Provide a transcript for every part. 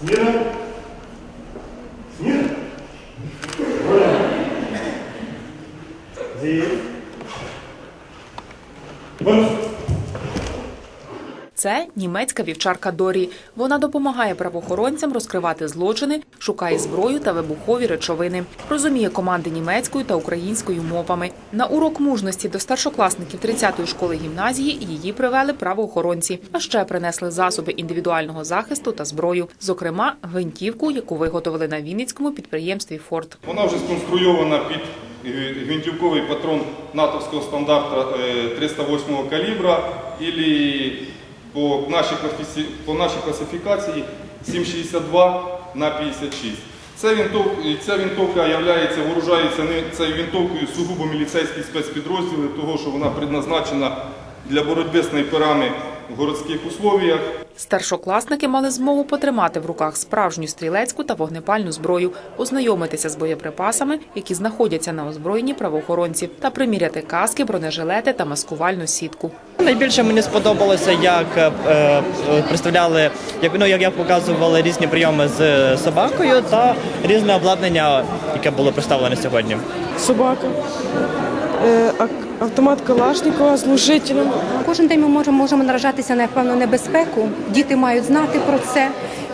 Смирно. Смирно. Правильно. Здесь. Марш. Це німецька вівчарка Дорі. Вона допомагає правоохоронцям розкривати злочини, шукає зброю та вибухові речовини. Розуміє команди німецькою та українською мовами. На урок мужності до старшокласників 30-ї школи гімназії її привели правоохоронці, а ще принесли засоби індивідуального захисту та зброю, зокрема гвинтівку, яку виготовили на Вінницькому підприємстві Форт. Вона вже сконструйована під е, гвинтівковий патрон натовського стандарту е, 308 калібра і по нашій, по нашій класифікації 7,62 на 56. Ця винтовка, ця винтовка являється, вооружається цією винтовкою сугубо міліцейські спецпідрозділи, того що вона предназначена для боротьби з снайперами в городських условіях. Старшокласники мали змогу потримати в руках справжню стрілецьку та вогнепальну зброю, ознайомитися з боєприпасами, які знаходяться на озброєнні правоохоронців, та приміряти каски, бронежилети та маскувальну сітку. Найбільше мені сподобалося, як е, е, представляли, як ну як, показували різні прийоми з собакою та різне обладнання, яке було представлене сьогодні. собака, е, ак- автомат Калашникова з глушителем. Кожен день ми можемо, можемо наражатися на певну небезпеку. Діти мають знати про це,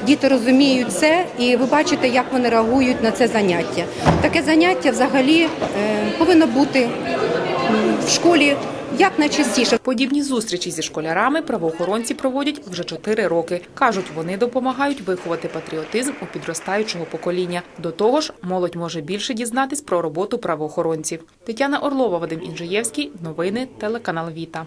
діти розуміють це, і ви бачите, як вони реагують на це заняття. Таке заняття взагалі е, повинно бути в школі якнайчастіше. Подібні зустрічі зі школярами правоохоронці проводять вже чотири роки. кажуть, вони допомагають виховати патріотизм у підростаючого покоління. До того ж, молодь може більше дізнатись про роботу правоохоронців. Тетяна Орлова, Вадим Інжиєвський. Новини телеканал Віта.